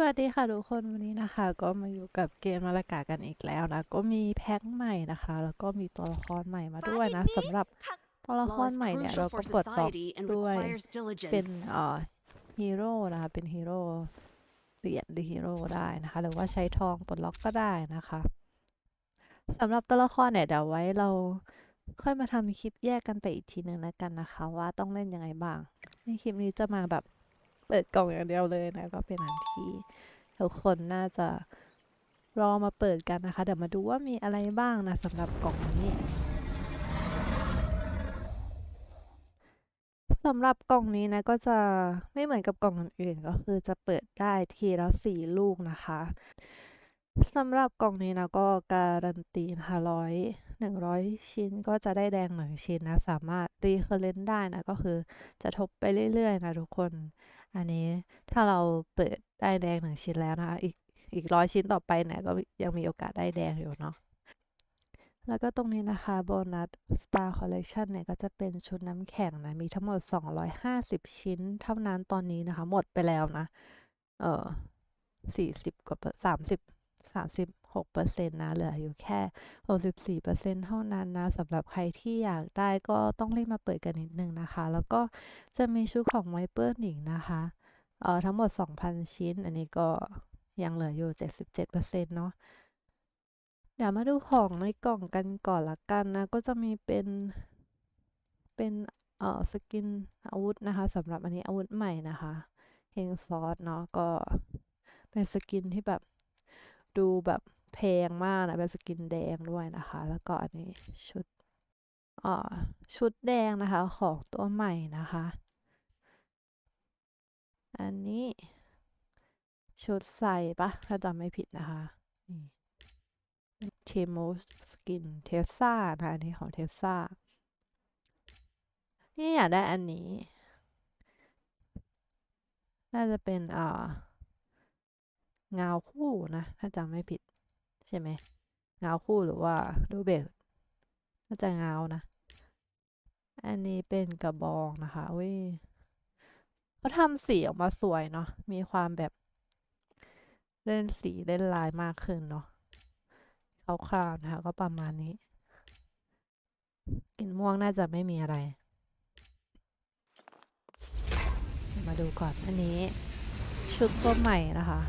สวัสดีค่ะทุกคนวันนี้นะคะ ก็มาอยู่กับเกมนาฬิกากันอีกแล้วนะ ก็มีแพ็คใหม่นะคะ แล้วก็มีตัวละครใหม่มาด้วยนะสำหรับตัวละค Law ร is ใหม่เนี่ย crucial เรา for ก็ปลดล็อก society and ด้วย requires เป็น diligence. เอ่อฮีโร่นะคะเป็นฮีโร่เหรียญหรือฮีโร่ได้นะคะ หรือว่าใช้ทองปลดล็อกก็ได้นะคะสำหรับตัวละครเนี่ยเดี๋ยวไว้เราค่อยมาทำคลิปแยกกันไปอีกทีหนึ่งแล้วกันนะคะ ว่าต้องเล่นยังไงบ้างในคลิปนี้จะมาแบบ เปิดกล่องอย่างเดียวเลยนะ ก็เป็นอันที่ทุกคนน่าจะรอมาเปิดกันนะคะ เดี๋ยวมาดูว่ามีอะไรบ้างนะสำหรับกล่องนี้สำหรับกล่องนี้นะก็จะไม่เหมือนกับกล่องอื่นก็คือจะเปิดได้ทีละสี่ลูกนะคะสำหรับกล่องนี้นะก็การันตีนะคะร้อยหนึ่งร้อยชิ้นก็จะได้แดงหนึ่งชิ้นนะ สามารถรีเคอร์เรนต์ได้นะ ก็คือจะทบไปเรื่อยๆนะทุกคน อันนี้ถ้าเราเปิดได้แดงหนึ่งชิ้นแล้วนะคะ อีกอีกร้อยชิ้นต่อไปเนี่ยก็ยังมีโอกาสได้แดงอยู่เนาะแล้วก็ตรงนี้นะคะโบนัส Star Collection เนี่ย ก็จะเป็นชุดน้ำแข็งนะ มีทั้งหมด 250 ชิ้น เท่านั้นตอนนี้นะคะ หมดไปแล้วนะ เออ40 กว่าสา มสิบสามสิบหกเปอร์เซ็นต์นะเหลืออยู่แค่ 64เปอร์เซ็นต์เท่านั้นนะสำหรับใครที่อยากได้ก็ต้องรีบมาเปิดกันนิดนึงนะคะ แล้วก็จะมีชุดของไวเปอร์หนิงนะคะเอ่อทั้งหมด 2,000 ชิ้น อันนี้ก็ยังเหลืออยู่ 77%เนาะเดี๋ยวมาดูของในกล่องกันก่อนละกันนะ ก็จะมีเป็นเป็นเอ่อสกินอาวุธนะคะสำหรับอันนี้อาวุธใหม่นะคะเฮงซอสเนาะก็เป็นสกินที่แบบดูแบบ แพงมากนะเป็นสกินแดงด้วยนะคะ แล้วก็อันนี้ชุดอ่อชุดแดงนะคะของตัวใหม่นะคะ อันนี้ชุดใส่ปะถ้าจำไม่ผิดนะคะนี่เทโมสกินเทสซานะคะอันนี้ของเทสซานี่อยากได้อันนี้ น่าจะเป็นอ่าเงาคู่นะ ถ้าจำไม่ผิด ใช่ไหมเงาคู่หรือว่าดูเบลน่าจะเงานะ อันนี้เป็นกระบองนะคะเว้ยเขาทำสีออกมาสวยเนาะมีความแบบ เล่นสีเล่นลายมากขึ้นเนาะคร่าวนะคะ ก็ประมาณนี้กลินม่วงน่าจะไม่มีอะไร มาดูก่อนอันนี้ชุดตัวใหม่นะคะ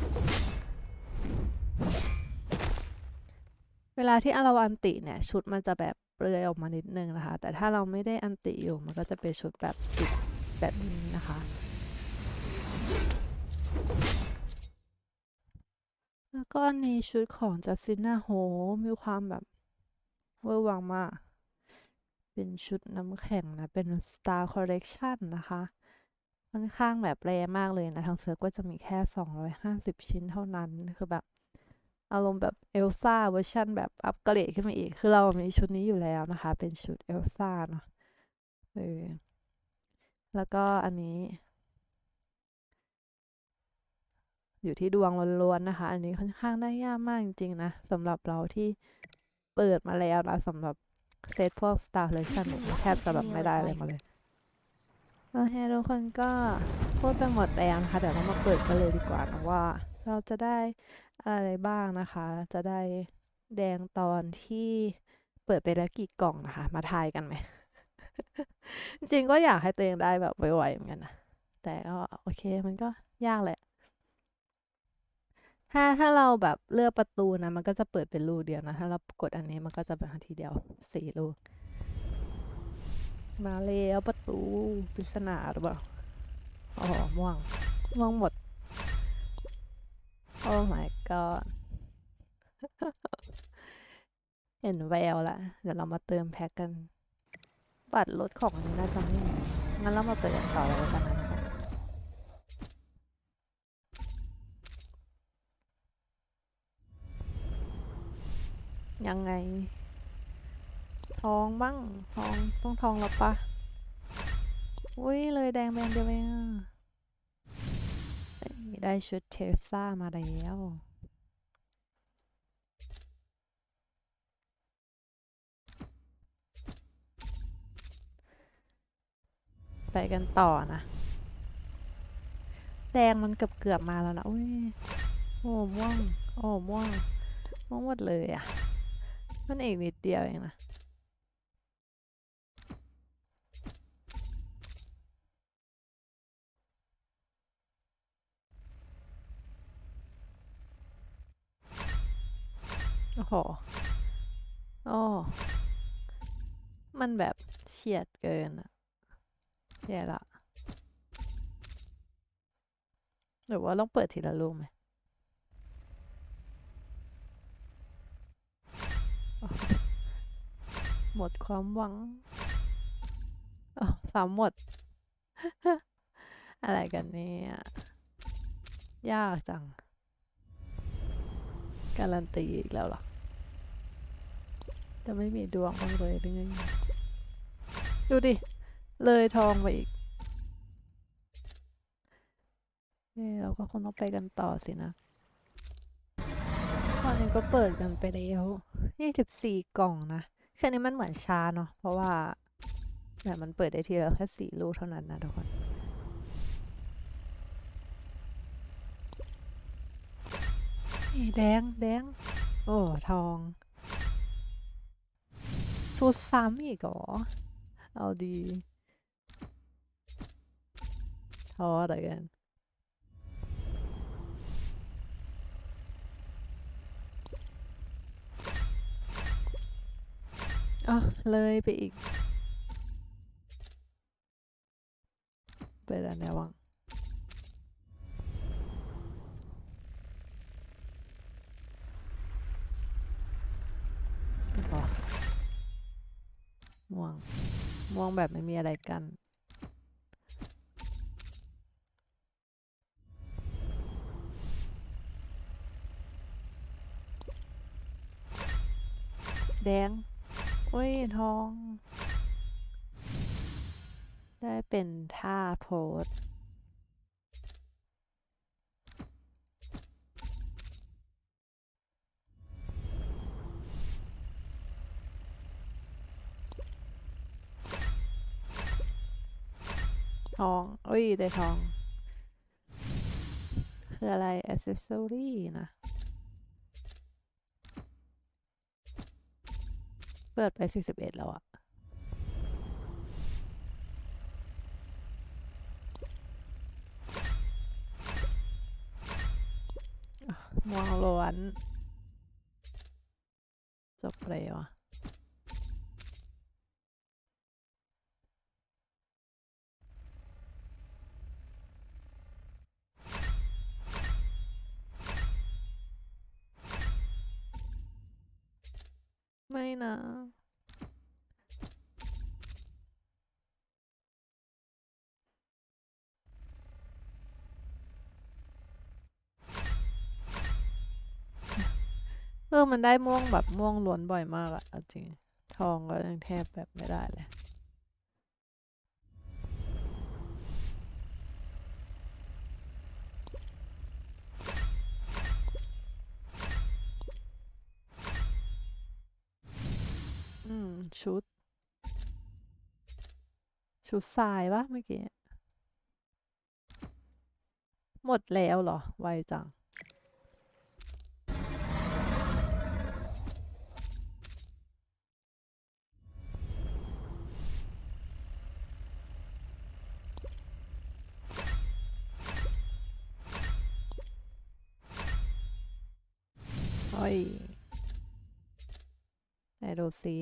เวลาที่เราอันติเนี่ยชุดมันจะแบบเปลือยออกมานิดนึงนะคะ แต่ถ้าเราไม่ได้อันติอยู่มันก็จะเป็นชุดแบบปิดแบบนี้นะคะแล้วก็อันนี้ชุดของจัสซิน่าโหมีความแบบเวอร์วังมาก เป็นชุดน้ำแข็งนะ เป็น Star Collection นะคะ ค่อนข้างแบบแรมากเลยนะ ทางเซิร์ฟก็จะมีแค่ 250 ชิ้นเท่านั้น คือแบบ อารมณ์แบบเอลซ่าเวอร์ชันแบบอัปเกรดขึ้นมาอีก คือเรามีชุดนี้อยู่แล้วนะคะ เป็นชุดเอลซ่าเนาะเออแล้วก็อันนี้ อยู่ที่ดวงล้วนๆนะคะ อันนี้ค่อนข้างได้ยากมากจริงๆนะสำหรับเราที่เปิดมาแล้วนะสำหรับเซตพวก Star Collection เนี่ยแทบจะแบบไม่ได้อะไรมาเลยโอเคทุกคนก็พูดไปหมดแล้วนะคะเดี๋ยวเรามาเปิดกันเลยดีกว่านะว่า เราจะได้อะไรบ้างนะคะ จะได้แดงตอนที่เปิดไปแล้วกี่กล่องนะคะ มาทายกันไหม จริงก็อยากให้ตัวเองได้แบบไวๆเหมือนกันนะ แต่ก็โอเคมันก็ยากแหละ ถ้าถ้าเราแบบเลือกประตูนะ มันก็จะเปิดเป็นรูเดียวนะ ถ้าเรากดอันนี้มันก็จะเป็นทีเดียวสี่รูมาแล้วประตูปริศนาหรือเปล่า อ๋อม่วงม่วงหมด โอ้ my god เห็นแววละ เดี๋ยวเรามาเติมแพ็กกัน บัตรลดของอันนี้น่าจะไม่มีงั้นเรามาเปิดกันต่อเลยแล้วกันนะคะยังไง ทองบ้าง ทอง ต้องทองแล้วปะ อุ้ยเลยแดงแบงเดียวเองอะ ได้ชุดเทสซ่ามาแล้ว ไปกันต่อนะ แดงมันเกือบเกือบมาแล้วนะอุ้ยโอ้ม่วง โอ้ม่วงม่วงหมดเลยอะ มันอีกนิดเดียวเองนะ โอ้โหโอ้มันแบบเฉียดเกินอะแย่ละหรือว่าต้องเปิดทีละรูปไหมหมดความหวังอ๋อสามหมด อะไรกันเนี่ยยากจัง การันตีอีกแล้วหรอ จะไม่มีดวงบ้างเลยหรือไงดูดิ เลยทองไปอีกเอ้เราก็คงต้องไปกันต่อสินะตอนนี้ก็เปิดกันไปแล้ว24กล่องนะแค่นี้มันเหมือนช้าเนาะ เพราะว่าแบบมันเปิดได้ทีละแค่สี่ลูกเท่านั้นนะทุกคนนี่แดงแดง โอ้ ทอง ชุดซ้ำอีกเหรอเอาดีท้ออ ม่วง ม่วงแบบไม่มีอะไรกันแดง อุ้ย ทอง ได้เป็นท่าโพส ทองโอ้ย ได้ทอง คืออะไร accessory นะ เปิดไปสี่สิบเอ็ดแล้วอะอะม่วงล้วนจบเลยวะ นะ เออมันได้ม่วงแบบม่วงล้วนบ่อยมากอะเอาจริง ทองก็ยังแทบแบบไม่ได้เลย อืม ชุด ชุดทรายปะเมื่อกี้ หมดแล้วเหรอ ไวจัง โอ้ย ดูสิ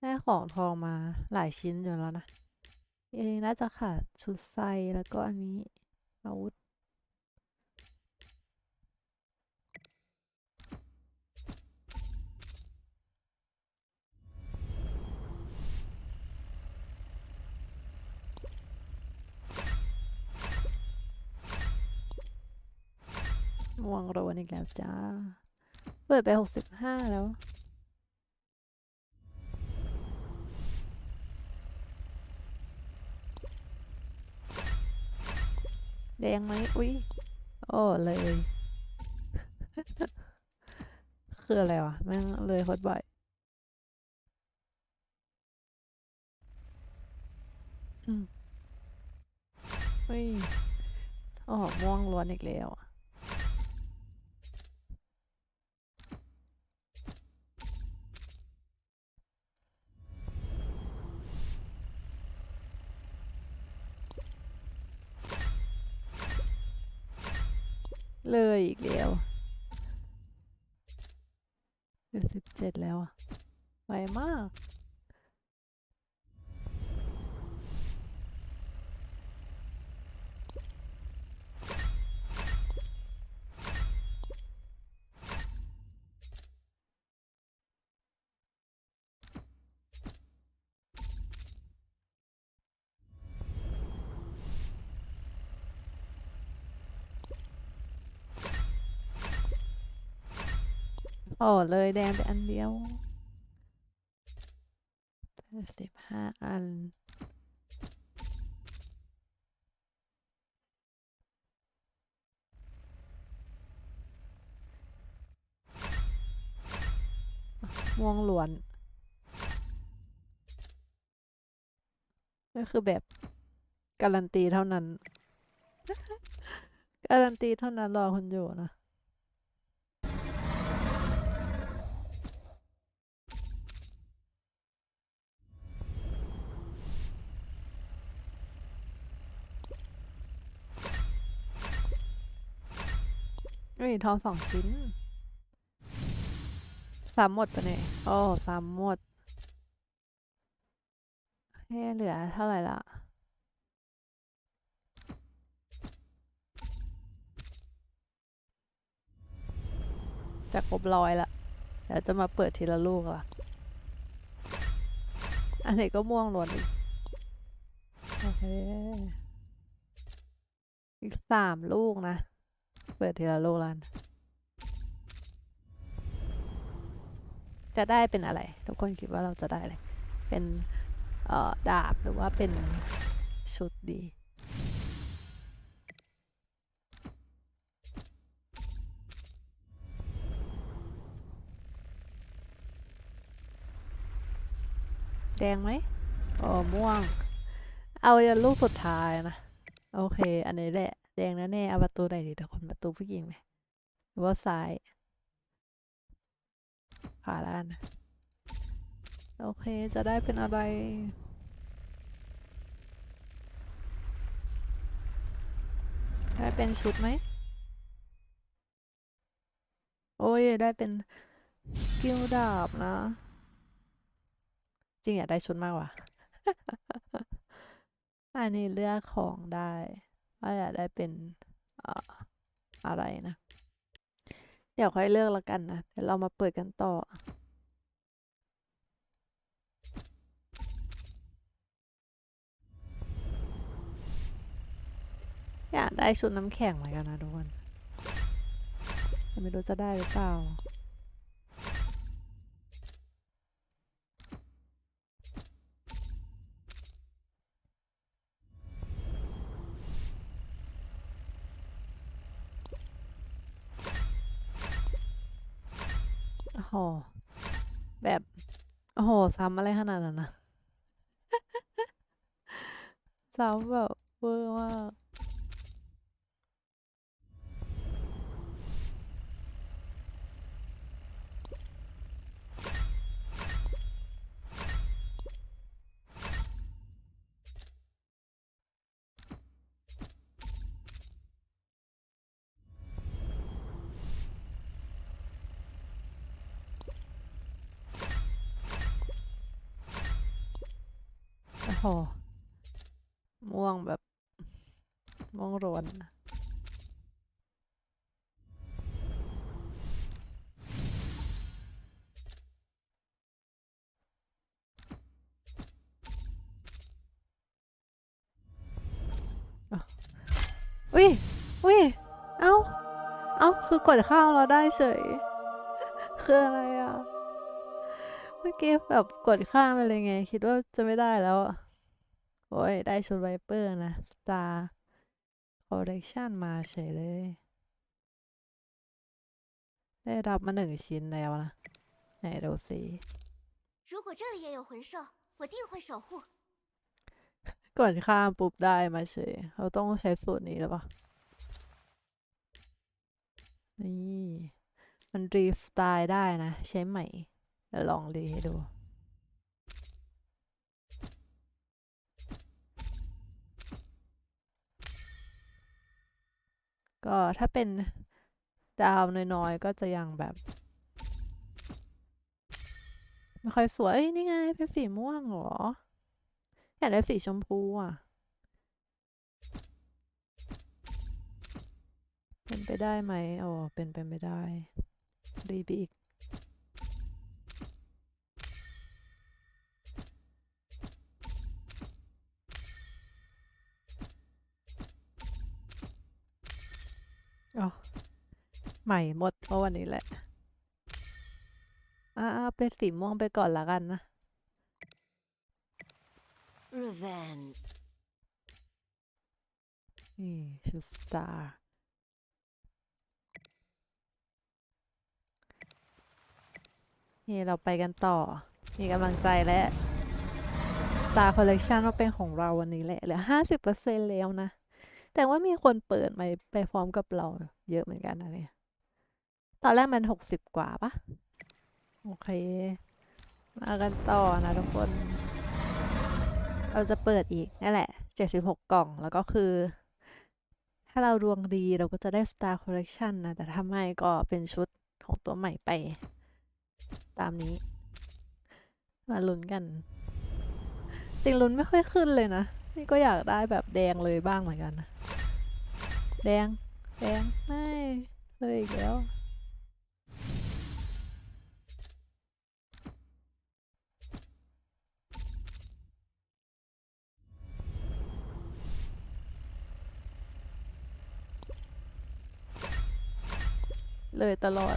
ได้ของทองมาหลายชิ้นอยู่แล้วนะเองน่าจะขาดชุดไซแล้วก็อันนี้อาวุธม่วงโรนอีกแล้วจ้า เปิดไปหกสิบห้าแล้ว แดงไหมอุ๊ยโอ้เลย คืออะไรวะ แม่งเลยโคตรบ่อยอืมเฮ้ยทโอ้โหม่วงล้วนอีกแล้วอะ เลยอีกแล้วเหลือสิบเจ็ดแล้วอะไวมาก อ้เลยแดงไปอันเดียวสิบห้าอัน ม่วงล้วน ก็คือแบบ การันตีเท่านั้น การันตีเท่านั้นรอคนอยู่นะ นี่ทองสองชิ้นสามหมดปะเนี่ยโอ้สามหมดเฮ้เหลือเท่าไหร่ละจะครบร้อยละเดี๋ยวจะมาเปิดทีละลูกละอันนี้ก็ม่วงล้วนอีกโอเค อีกสามลูกนะ ปิดทีละลูกแล้วกันจะได้เป็นอะไร ทุกคนคิดว่าเราจะได้อะไร เป็นเอ่อดาบหรือว่าเป็นชุดดี แดงไหมอ๋อม่วง เอายันลูกสุดท้ายนะ โอเค อันนี้แหละ แดงแน่เอาประตูไหนดีทุกคนประตูผู้หญิงไหมหรือว่าซ้ายขวาล้วกันนะโอเคจะได้เป็นอะไรได้เป็นชุดไหม โอ้ย ได้เป็นสกิลดาบนะ จริงอยากได้ชุดมากว่าอันนี้เลือกของได้ ว่าอยากได้เป็นเอ่อะไรนะ เดี๋ยวค่อยเลือกแล้วกันนะ เดี๋ยวเรามาเปิดกันต่อ อยากได้ชุดน้ำแข็งเหมือนกันนะทุกคนไม่รู้จะได้หรือเปล่า ซ้ำอะไรขนาดนั้นนะ ซ้ำแบบเวอร์มาก โอ้โหม่วงแบบ ม่วงร้วนอะอะอุ้ยอุ้ยเอ้า เอ้า คือกดข้าวเราได้เฉย คืออะไรอะ เมื่อกี้แบบกดข้ามไปเลยไง คิดว่าจะไม่ได้แล้วอะ โอ้ย ได้ชุดไวเปอร์นะ Star เลกชันมาเฉยเลย ได้รับมาหนึ่งชิ้นแล้วนะ ไหนดูสิก่อนข้ามปุ๊บได้มาเฉยเขาต้องใช้สูตรนี้หรือเปล่า นี่ มันรีสไตล์ได้นะ ใช้ใหม่เดี๋วลองรีให้ดู ก็ถ้าเป็นดาวน้อยๆ ก็จะยังแบบ ไม่ค่อยสวย นี่ไง เป็นสีม่วงเหรอ อยากได้สีชมพูอะ เป็นไปได้ไหมอ๋อเป็นไปไม่ได้ รีบอีก หม่หมดเพราะวันนี้แหละ อ่าๆเป็นสีม่วงไปก่อนละกันนะ Revenge. นี่ชุดสตาร์นี่เราไปกันต่อ มีกำลังใจและ Star Collection ว่าเป็นของเราวันนี้แหละเหลือห้าสิบเปอร์เซ็นแล้วนะ แต่ว่ามีคนเปิดมาไปพร้อมกับเราเยอะเหมือนกันนะเนี่ย ตอนแรกมันหกสิบกว่าปะโอเค มากันต่อนะทุกคน เราจะเปิดอีกนั่นแหละ76กล่องแล้วก็คือ ถ้าเราดวงดีเราก็จะได้ Star Collection นะ แต่ถ้าไม่ก็เป็นชุดของตัวใหม่ไป ตามนี้ มาลุ้นกัน จริงลุ้นไม่ค่อยขึ้นเลยนะ นี่ก็อยากได้แบบแดงเลยบ้างเหมือนกันนะ แดง แดง ไม่ เลยอีกแล้ว เลยตลอด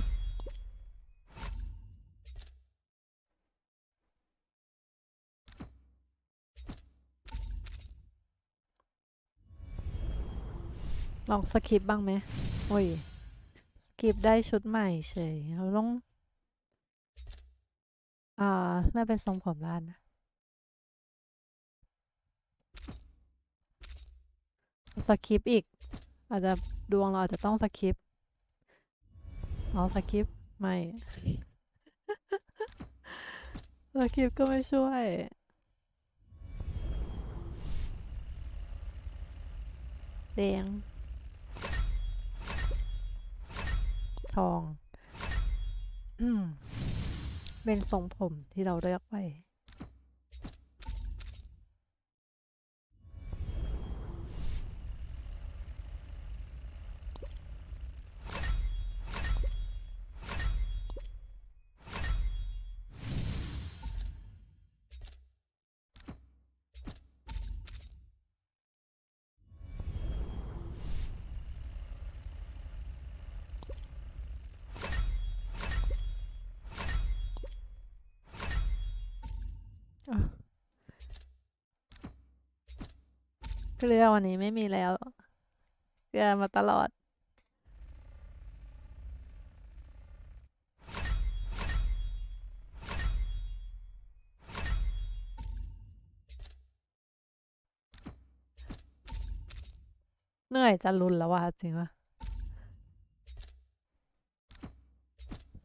ลองสคิปบ้างไหมโอ้ยสคิปได้ชุดใหม่เฉย เราต้อง อ่า น่าเป็นทรงผมล้านนะสคิปอีก อาจจะดวงเราอาจจะต้องสคิป อ๋อสกิปไม่ สกิปก็ไม่ช่วย แดง ทองอืมเป็นทรงผมที่เราเลือกไว้ เกลือวันนี้ไม่มีแล้ว เกลือมาตลอด เหนื่อยจะรุนแล้วว่ะจริงปะ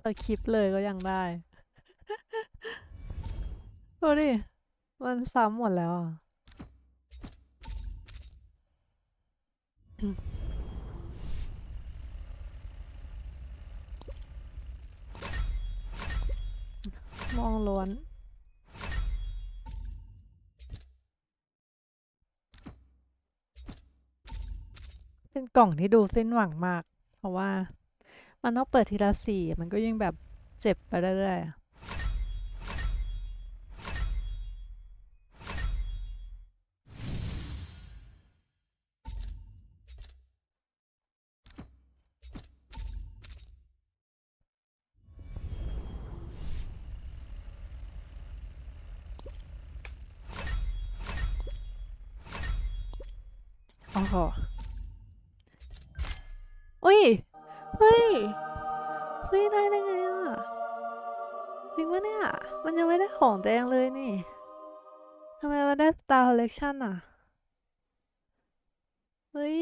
สคริปเลยก็ยังได้ ดูดิ มันซ้ำหมดแล้วอะ มองล้วนเป็นกล่องที่ดูสิ้นหวังมาก เพราะว่ามันต้องเปิดทีละสี่มันก็ยิ่งแบบเจ็บไปเรื่อยๆ อะโอ้โอุ้ย เฮ้ย เฮ้ย ได้ได้ไงอะ จริงปะเนี่ย มันยังไม่ได้ของแดงเลยนี่ ทำไมมันได้ Star Collection อะ เฮ้ย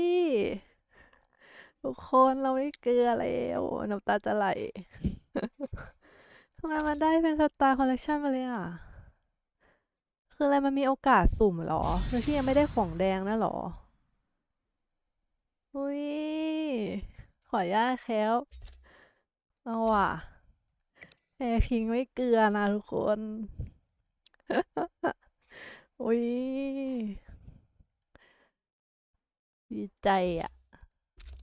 ทุกคนเราไม่เกลือแล้วน้ำตาจะไหลทำไมมันได้เป็นสตาร์คอลเลกชันมาเลยอะ คืออะไรมันมีโอกาสสุ่มเหรอโดยที่ยังไม่ได้ของแดงนะหรอ อุ้ย ขออนุญาตแคล้วเอาว่ะแอร์พิงไม่เกลือนะทุกคน อุ้ย ดีใจอะ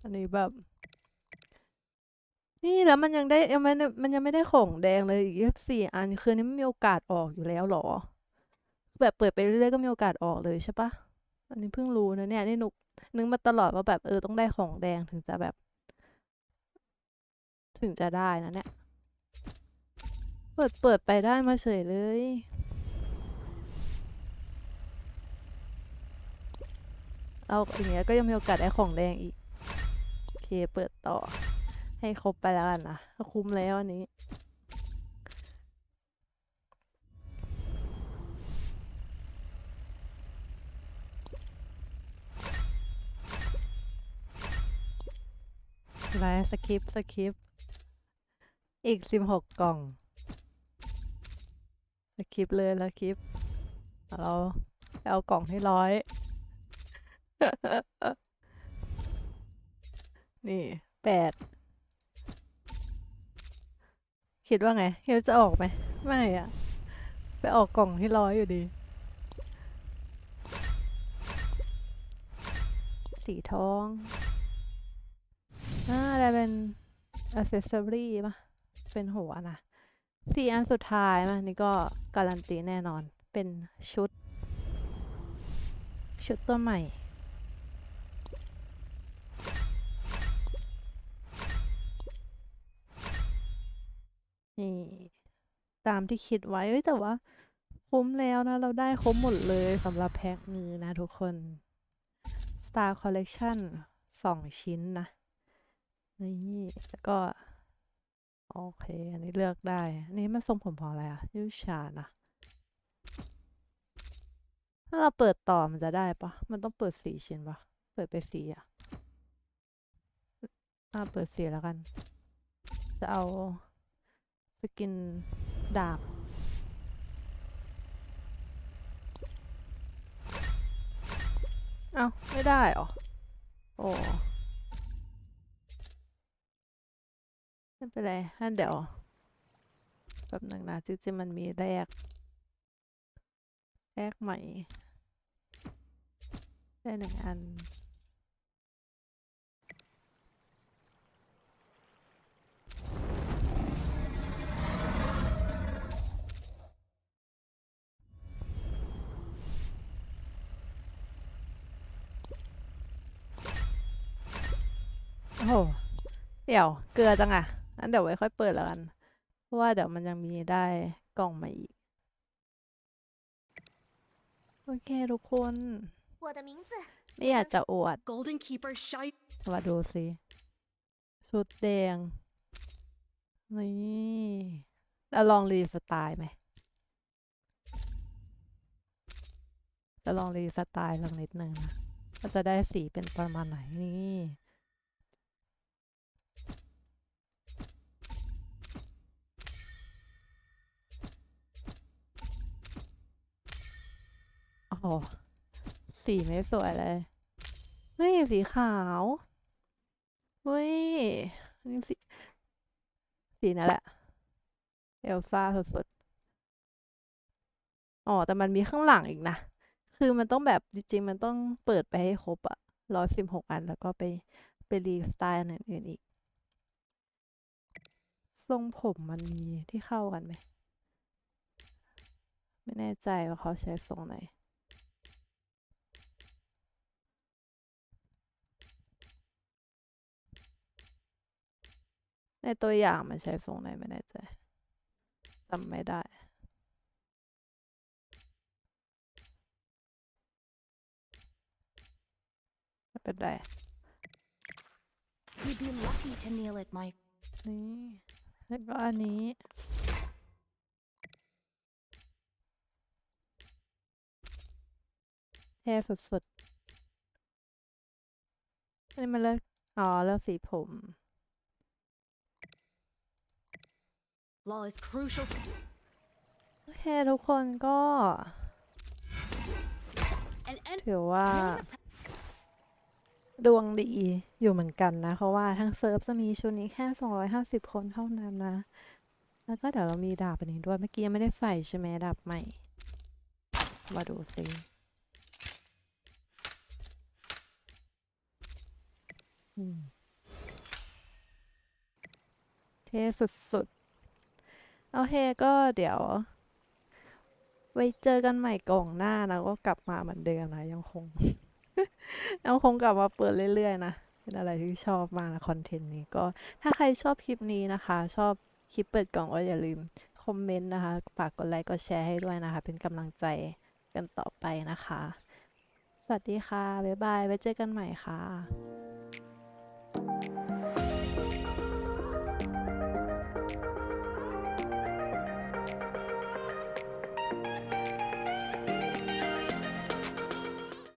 อันนี้แบบ นี่แล้วมันยังได้ยังไม่มันยังไม่ได้ของแดงเลยอีกยี่สิบสี่อัน คือนนี้ไม่มีโอกาสออกอยู่แล้วหรอ แบบเปิดไปเรื่อยๆก็มีโอกาสออกเลยใช่ปะ อันนี้เพิ่งรู้นะเนี่ยนี่นุกนึกมาตลอดว่าแบบเออต้องได้ของแดงถึงจะแบบ ถึงจะได้นะเนี่ย เปิดเปิดไปได้มาเฉยเลย เอาอย่างเงี้ยก็ยังมีโอกาสได้ของแดงอีก โอเคเปิดต่อให้ครบไปแล้วกันนะคุ้มแล้วอันนี้ ไลฟ์สคริปสคริปอีกสิบหกกล่องสคริปเลยแล้วคลิป เราเอากล่องให้ร้อย นี่แปดคิดว่าไงคิดว่าจะออกไหม ไม่อะไปออกกล่องที่ร้อยอยู่ดี สีทอง อ่าอะไรเป็นอ c เซสซอรี่ป่ะ เป็นหัวนะสี่อันสุดท้ายมานี่ก็การันตีแน่นอน เป็นชุด ชุดตัวใหม่ นี่ ตามที่คิดไว้แต่ว่า คุ้มแล้วนะ เราได้ครบหมดเลยสำหรับแพ็คนี้นะทุกคน Star Collection สองชิ้นนะ นี่แล้วก็ โอเค อันนี้เลือกได้ อันนี้มันทรงผมพออะไรอะยูชานะถ้าเราเปิดต่อมันจะได้ปะมันต้องเปิดสี่ชิ้นปะเปิดไปสี่อะอ่าเปิดสี่แล้วกัน จะเอาสกินดาบเอ้าไม่ได้หรอ โอ้ ไม่เป็นไรงั้นเดี๋ยวแป๊บหนึ่งนะจริงๆมันมีแรก แรกใหม่ ได้หนึ่งอันโอ้โหเดี๋ยวเกลือจังอะ งั้นเดี๋ยวไว้ค่อยเปิดแล้วกัน เพราะว่าเดี๋ยวมันยังมีได้กล่องมาอีก โอเคทุกคน 我的名字 ไม่อยากจะอวด Golden Keeper Shite มาดูสิชุดแดง นี่แล้วลองรีสไตล์ไหมจะลองรีสไตล์สักนิดหนึ่งนะว่าจะได้สีเป็นประมาณไหนนี่ อ้สีไม่สวยเลย เฮ้ย สีขาว เฮ้ยนี่สี สีนั่นแหละ เอลซ่าสุดๆ อ๋อ แต่มันมีข้างหลังอีกนะ คือมันต้องแบบจริง ๆ มันต้องเปิดไปให้ครบอะร้อยสิบหกอันแล้วก็ไปไปรีสไตล์อันอื่นอีก ทรงผมมันมีที่เข้ากันไหม ไม่แน่ใจว่าเขาใช้ทรงไหน ในตัวอย่างมันใช้ทรงไหนไม่แน่ใจจำไม่ได้ไม่เป็นไร You'd be lucky to kneel at my นี่แล้วก็อันนี้แท้สุดๆอันนี้มันเลิกอ๋อเลือกสีผม Law is crucial. โอเคทุกคนก็ An end. ถือว่าดวงดีอยู่เหมือนกันนะ เพราะว่าทั้งเซิร์ฟจะมีชุดนี้แค่ 250 คนเท่านั้นนะ แล้วก็เดี๋ยวเรามีดาบอันนี้ด้วย เมื่อกี้ยังไม่ได้ใส่ใช่ไหมดาบใหม่ มาดูสิอืมเท่สุดๆ โอเคก็เดี๋ยว ไว้เจอกันใหม่กล่องหน้านะก็กลับมาเหมือนเดิมนะยังคง ยังคงกลับมาเปิดเรื่อยๆนะเป็นอะไรที่ชอบมากนะคอนเทนต์นี้ก็ถ้าใครชอบคลิปนี้นะคะ ชอบคลิปเปิดกล่องก็อย่าลืมคอมเมนต์นะคะ ฝากกดไลค์กดแชร์ให้ด้วยนะคะ เป็นกำลังใจกันต่อไปนะคะ สวัสดีค่ะ บ๊ายบาย ไว้เจอกันใหม่ค่ะ